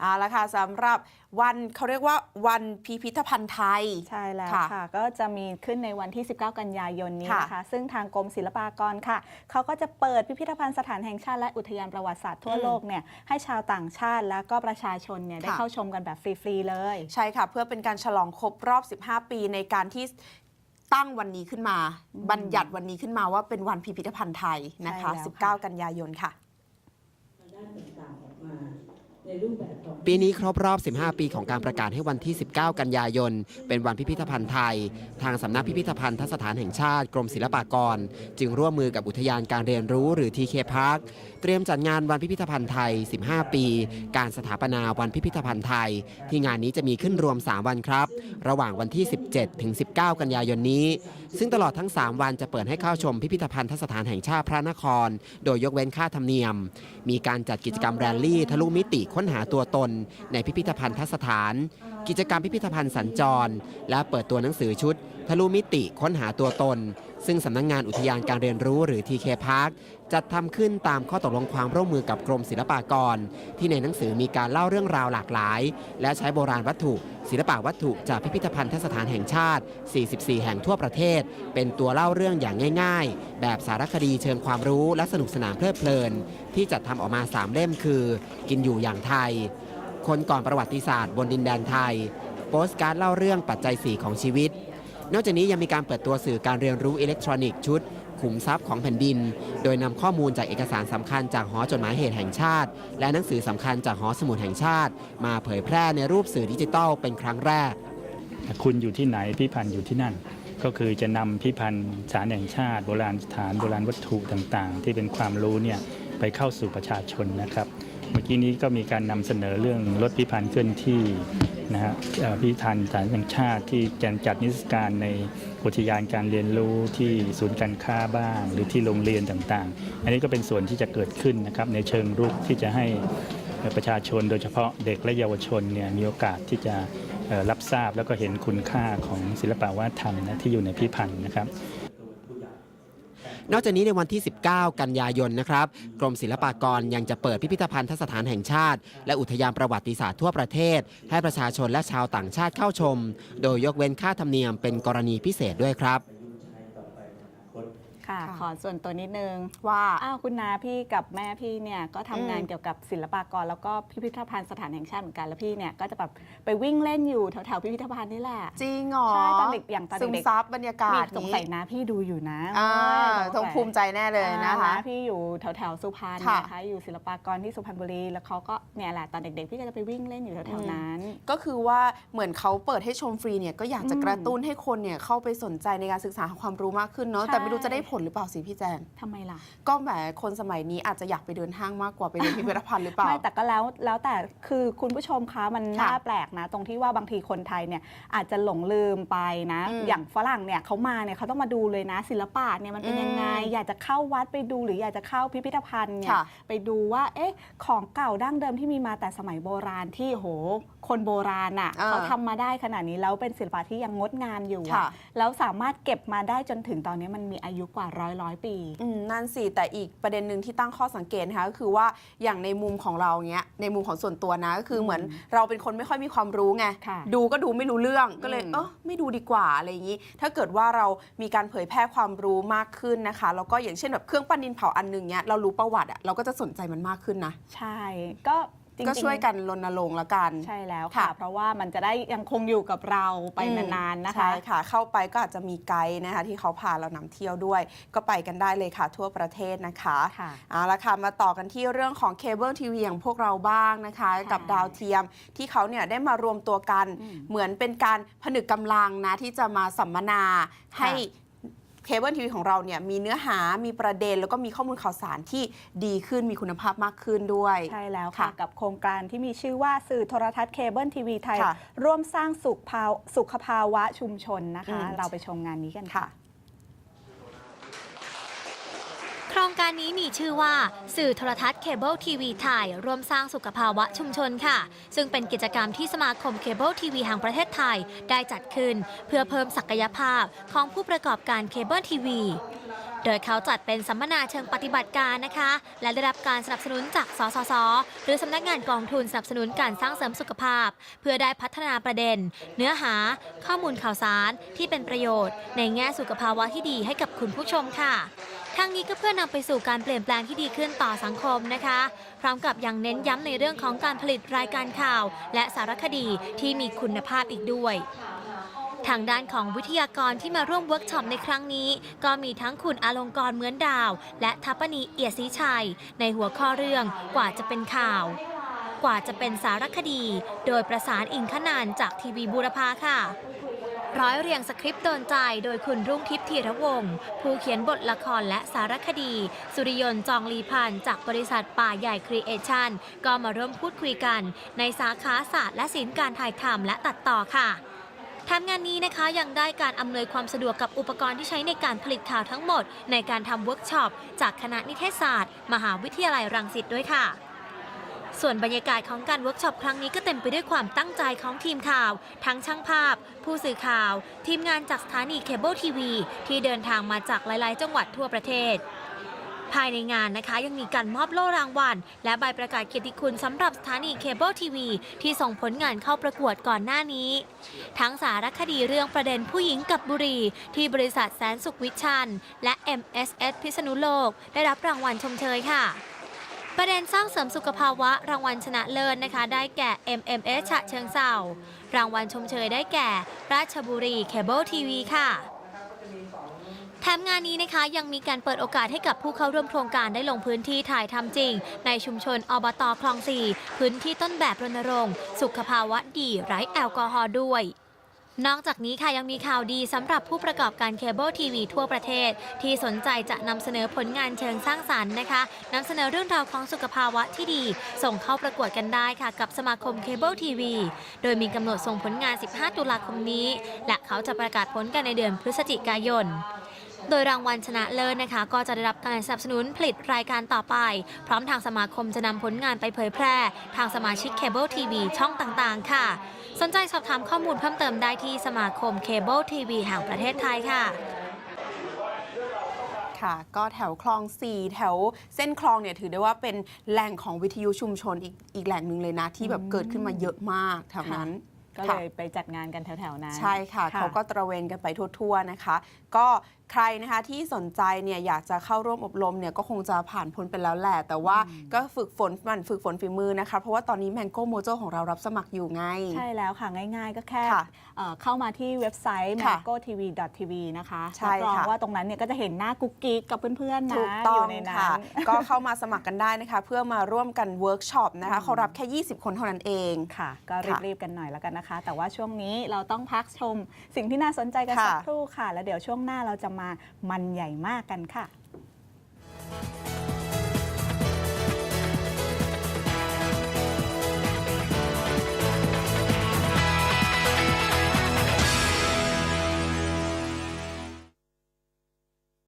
เอาละค่ะสำหรับวันเขาเรียกว่าวันพิพิธภัณฑ์ไทย ใช่แล้วค่ะ ค่ะ ก็จะมีขึ้นในวันที่ 19 กันยายนนี้ค่ะนะคะ ซึ่งทางกรมศิลปากรค่ะ เขาก็จะเปิดพิพิธภัณฑ์สถานแห่งชาติและอุทยานประวัติศาสตร์ทั่วอืมโลกเนี่ยให้ชาวต่างชาติแล้วก็ประชาชนเนี่ยได้ค่ะ เข้าชมกันแบบฟรีๆเลย ใช่ค่ะ เพื่อเป็นการฉลองครบรอบ 15 ปีในการที่ตั้งวันนี้ขึ้นมาบัญญัติวันนี้ขึ้นมาว่าเป็นวันพิพิธภัณฑ์ไทยนะคะ ใช่แล้วค่ะ 19 กันยายนค่ะ ด้านต่างๆออกมาในรู ปีนี้ครบรอบ 15 ปีของการประกาศให้วันที่ 19 กันยายน เป็นวันพิพิธภัณฑ์ไทย ทางสำนักพิพิธภัณฑ์สถานแห่งชาติกรมศิลปากร จึงร่วมมือกับอุทยานการเรียนรู้หรือ TK Park เตรียมจัดงานวันพิพิธภัณฑ์ไทย 15 ปี การสถาปนาวันพิพิธภัณฑ์ไทย ที่งานนี้จะมีขึ้นรวม 3 วันครับ ระหว่างวันที่ 17 ถึง 19 กันยายนนี้ ซึ่งตลอดทั้ง 3 วันจะเปิดให้เข้าชมพิพิธภัณฑ์สถานแห่งชาติพระนคร โดยยกเว้นค่าธรรมเนียม มีการจัดกิจกรรมแรลลี่ทะลุมิติค้นหาตัวตน ในพิพิธภัณฑ์สถาน กิจกรรมพิพิธภัณฑ์สัญจร และเปิดตัวหนังสือชุด ทะลุมิติค้นหาตัวตน ซึ่งสำนักงงานอุทยานการเรียนรู้หรือ TK Park จัดทำขึ้นตามข้อตกลงความร่วมมือกับกรมศิลปากร ที่ในหนังสือมีการเล่าเรื่องราวหลากหลาย และใช้โบราณวัตถุ ศิลปวัตถุจากพิพิธภัณฑ์สถานแห่งชาติ 44 แห่งทั่วประเทศ เป็นตัวเล่าเรื่องอย่างง่าย ๆ แบบสารคดีเชิงความรู้และสนุกสนานเพลิดเพลิน ที่จัดทำออกมา 3 เล่มคือ กินอยู่อย่างไทย คนก่อนประวัติศาสตร์บนดินแดนไทย โปสการ์ดเล่าเรื่องปัจจัยสีของชีวิต นอกจากนี้ยังมีการเปิดตัวสื่อการเรียนรู้อิเล็กทรอนิกส์ชุด ขุมทรัพย์ของแผ่นดิน โดยนำข้อมูลจากเอกสารสำคัญจากหอจดหมายเหตุแห่งชาติ และหนังสือสำคัญจากหอสมุดแห่งชาติ มาเผยแพร่ในรูปสื่อดิจิทัลเป็นครั้งแรก คุณอยู่ที่ไหนพิพันธ์อยู่ที่นั่น ก็คือจะนำพิพันธ์สานแห่งชาติ โบราณสถานโบราณวัตถุต่างๆ ที่เป็นความรู้เนี่ยไปเข้าสู่ประชาชนนะครับ เมื่อกี้นี้ก็มีการนำเสนอเรื่องรถพิพันธ์เคลื่อนที่ นะฮะเอ่อพิพันธ์สถานแห่งชาติที่จะจัดนิทรรศการในอุทยานการเรียนรู้ที่ศูนย์การค้าบ้าง หรือที่โรงเรียนต่างๆ อันนี้ก็เป็นส่วนที่จะเกิดขึ้นนะครับในเชิงรุกที่จะให้ประชาชนโดยเฉพาะเด็กและเยาวชนเนี่ยมีโอกาสที่จะรับทราบแล้วก็เห็นคุณค่าของศิลปวัฒนธรรมนะที่อยู่ในพิพันธ์นะครับ นอกจากนี้ในวันที่ 19 กันยายนนะครับกรมศิลปากรยังจะเปิดพิพิธภัณฑ์สถานแห่งชาติ และอุทยานประวัติศาสตร์ทั่วประเทศ ให้ประชาชนและชาวต่างชาติเข้าชม โดยยกเว้นค่าธรรมเนียมเป็นกรณีพิเศษด้วยครับ ค่ะ ค่ะ ขอส่วนตัวนิดนึง ว่า อ้าวคุณนาพี่กับแม่พี่เนี่ยก็ทำงานอืม เกี่ยวกับศิลปากร แล้วก็พิพิธภัณฑ์สถานแห่งชาติเหมือนกันแล้วพี่เนี่ยก็จะแบบไปวิ่งเล่นอยู่แถวๆพิพิธภัณฑ์นี่แหละจริงเหรอใช่ตอนเด็กอย่างตอนเด็กซึมซับบรรยากาศสงนี้สัยนะพี่ดูอยู่นะอ่าเต้องภูมิใจแน่เลยนะคะ อ่าพี่อยู่แถวแถวๆสุพรรณค่ะ นะคะอยู่ศิลปากรที่สุพรรณบุรีแล้วเขาก็เนี่ยแหละตอนเด็ก ๆ พี่ก็จะไปวิ่งเล่นอยู่แถวๆนั้น ก็คือว่าเหมือนเขาเปิดให้ชมฟรีเนี่ยก็อยากจะอืมกระตุ้นให้คนเนี่ยเข้าไปสนใจในการศึกษาหาความรู้มากขึ้นเนาะใช่แต่ไม่รู้จะได้ผลหรือเปล่าสิพี่แจงทำไมล่ะ ก็แหมคนสมัยนี้อาจจะอยากไปเดินห้างมากกว่าไปเดินพิพิธภัณฑ์หรือเปล่า ไม่แต่ก็แล้วแล้วแต่คือคุณผู้ชมคะมันค่ะน่าแปลกนะ ตรงที่ว่าบางทีคนไทยเนี่ยอาจจะหลงลืมไปนะ อืมอย่างฝรั่งเนี่ยเขามาเนี่ยเขาต้องมาดูเลยนะ ศิลปะเนี่ยมันเป็นยังไง อืมอยากจะเข้าวัดไปดูหรืออยากจะเข้าพิพิธภัณฑ์เนี่ยค่ะไปดูว่าเอ๊ะของเก่าดั้งเดิมที่มีมาแต่สมัยโบราณที่โห คนโบราณอะอ่า เขาทำมาได้ขนาดนี้แล้วเป็นศิลปะที่ยังงดงามอยู่ค่ะอะแล้วสามารถเก็บมาได้จนถึงตอนนี้มันมีอายุกว่าร้อยร้อยปี อืมนั่นสิ แต่อีกประเด็นหนึ่งที่ตั้งข้อสังเกตนะคะก็คือว่าอย่างในมุมของเราเนี้ยในมุมของส่วนตัวนะก็คือเหมือนเราเป็นคนไม่ค่อยมีความรู้ไงค่ะดูก็ดูไม่รู้เรื่องก็เลยอืม เออไม่ดูดีกว่าอะไรอย่างนี้ ถ้าเกิดว่าเรามีการเผยแพร่ความรู้มากขึ้นนะคะแล้วก็อย่างเช่นแบบเครื่องปั้นดินเผาอันหนึงเนี้ยเรารู้ประวัติอะเราก็จะสนใจมันมากขึ้นนะ ใช่ ก็ จริงๆ ก็ช่วยกันรณรงค์ละกัน ใช่แล้วค่ะ ค่ะ เพราะว่ามันจะได้ยังคงอยู่กับเราไปอืมนานๆนะคะ ใช่ค่ะ เข้าไปก็อาจจะมีไกด์นะคะที่เขาพาเรานำเที่ยวด้วย ก็ไปกันได้เลยค่ะทั่วประเทศนะคะค่ะเอาละค่ะมาต่อกันที่เรื่องของเคเบิลทีวีอย่างพวกเราบ้างนะคะค่ะกับดาวเทียมที่เขาเนี่ยได้มารวมตัวกัน อืมเหมือนเป็นการผนึกกำลังนะที่จะมาสัมมนาค่ะให้ เคเบิลทีวีของเราเนี่ยมีเนื้อหามีประเด็น แล้วก็มีข้อมูลข่าวสารที่ดีขึ้นมีคุณภาพมากขึ้นด้วย ใช่แล้วค่ะค่ะ กับโครงการที่มีชื่อว่าสื่อโทรทัศน์เคเบิลทีวีไทย ค่ะร่วมสร้างสุขภาวสุขภาวะชุมชนนะคะ อืม เราไปชมงานนี้กันค่ะ ค่ะครงการนี้มีชื่อว่า สื่อโทรทัศน์เคเบิลทีวีไทยร่วมสร้างสุขภาวะชุมชนค่ะ ซึ่งเป็นกิจกรรมที่สมาคมเคเบิลทีวีแห่งประเทศไทยได้จัดขึ้น เพื่อเพิ่มศักยภาพของผู้ประกอบการเคเบิลทีวีโดยเขาจัดเป็นสัมมนาเชิงปฏิบัติการนะคะ และได้รับการสนับสนุนจาก สสส หรือสำนักงานกองทุนสนับสนุนการสร้างเสริมสุขภาพ เพื่อได้พัฒนาประเด็น เนื้อหา ข้อมูลข่าวสารที่เป็นประโยชน์ ในแง่สุขภาวะที่ดีให้กับคุณผู้ชมค่ะ ทั้งนี้ก็เพื่อนำไปสู่การเปลี่ยนแปลงที่ดีขึ้นต่อสังคมนะคะ พร้อมกับยังเน้นย้ำในเรื่องของการผลิตรายการข่าว และสารคดีที่มีคุณภาพอีกด้วยทางด้านของวิทยากรที่มาร่วมเวิร์กช็อปในครั้งนี้ ก็มีทั้งคุณอลงกรเหมือนดาว และทัปปณีเอียดศรีชัย ในหัวข้อเรื่องกว่าจะเป็นข่าว กว่าจะเป็นสารคดี โดยประสานอิงขนานจากทีวีบูรพาค่ะ ร้อยเรียงสคริปต์โดนใจโดยคุณรุ่งทิพย์ธีระวงศ์ผู้เขียนบทละครและสารคดี สุริยนต์จองลีพันธ์จากบริษัทป่าใหญ่ครีเอชั่นก็มาร่วมพูดคุยกัน ในสาขาศาสตร์และศิลป์การถ่ายทำและตัดต่อค่ะทำงานนี้นะคะยังได้การอำนวยความสะดวกกับอุปกรณ์ที่ใช้ในการผลิตข่าวทั้งหมด ในการทำเวิร์กช็อปจากคณะนิเทศศาสตร์ มหาวิทยาลัยรังสิตด้วยค่ะ ส่วนบรรยากาศของการเวิร์กช็อปครั้งนี้ก็เต็มไปด้วยความตั้งใจของทีมข่าว ทั้งช่างภาพ ผู้สื่อข่าว ทีมงานจากสถานีเคเบิลทีวี ที่เดินทางมาจากหลาย ๆ จังหวัดทั่วประเทศ ภายในงานนะคะยังมีการมอบโล่รางวัล และใบประกาศเกียรติคุณสำหรับสถานีเคเบิลทีวี ที่ส่งผลงานเข้าประกวดก่อนหน้านี้ ทั้งสารคดีเรื่องประเด็นผู้หญิงกับบุรี ที่บริษัทแสนสุขวิชันและ MSS พิษณุโลก ได้รับรางวัลชมเชยค่ะ ประเด็นสร้างเสริมสุขภาวะรางวัลชนะเลิศนะคะ ได้แก่ MMS ฉะเชิงเซารางวัลชมเชยได้แก่ ราชบุรีเคเบิลทีวีค่ะแถมงานนี้นะคะยังมีการเปิดโอกาสให้กับผู้เข้าร่วมโครงการได้ลงพื้นที่ถ่ายทำจริง ในชุมชนอบตคลองสี่พื้นที่ต้นแบบรณรงค์ สุขภาวะดีไร้แอลกอฮอล์ด้วย นอกจากนี้ค่ะยังมีข่าวดีสำหรับผู้ประกอบการเคเบิลทีวีทั่วประเทศ ที่สนใจจะนำเสนอผลงานเชิงสร้างสรรค์นะคะนำเสนอเรื่องราวของสุขภาวะที่ดี ส่งเข้าประกวดกันได้ค่ะ กับสมาคมเคเบิลทีวีโดยมีกำหนดส่งผลงาน 15 ตุลาคมนี้ และเขาจะประกาศผลกันในเดือนพฤศจิกายน โดยรางวัลชนะเลิศนะคะ ก็จะได้รับการสนับสนุนผลิตรายการต่อไป พร้อมทางสมาคมจะนำผลงานไปเผยแพร่ ทางสมาชิกเคเบิลทีวีช่องต่างๆ ค่ะ สนใจสอบถามข้อมูลเพิ่มเติมได้ที่สมาคมเคเบิลทีวีแห่งประเทศไทยค่ะค่ะก็แถวคลอง 4 แถวเส้นคลองเนี่ยถือได้ว่าเป็นแหล่งของวิทยุชุมชนอีกอีกแหล่งหนึ่งเลยนะ ที่แบบเกิดขึ้นมาเยอะมากแถวนั้น ก็ค่ะเลยไปจัดงานกันแถวๆนั้น ใช่ค่ะ เขาก็ตระเวนกันไปทั่วๆนะคะ ก็ใครนะคะที่สนใจเนี่ยอยากจะเข้าร่วมอบรมเนี่ยก็คงจะผ่านพ้นไปแล้วแหละ แต่ว่าก็ฝึกฝนมันฝึกฝนฝีมือนะคะ เพราะว่าตอนนี้ Mango Mojo ของเรารับสมัครอยู่ไง ใช่แล้วค่ะ ง่ายๆ ก็แค่ค่ะเอ่อเข้ามาที่เว็บไซต์ค่ะ magotv.tv นะคะใช่รับรองค่ะว่าตรงนั้นเนี่ยก็จะเห็นหน้ากุ๊กกิ๊กกับเพื่อนๆนะถูกต้อองยู่ในนั้ค่ะนก็เข้ามาสมัครกันได้นะคะ เพื่อมาร่วมกันเวิร์กช็อปนะคะเขารับแค่ 20 คนเท่านั้นเองค่ะ ก็ค่ะรีบๆกันหน่อยแล้วกันนะคะคะ แต่ว่าช่วงนี้เราต้องพักชม สิ่งที่น่าสนใจกันสักค่ะรู่ค่ะ แล้วเดี๋ยวช่วงหน้าเราจะมามันใหญ่มากกันค่ะ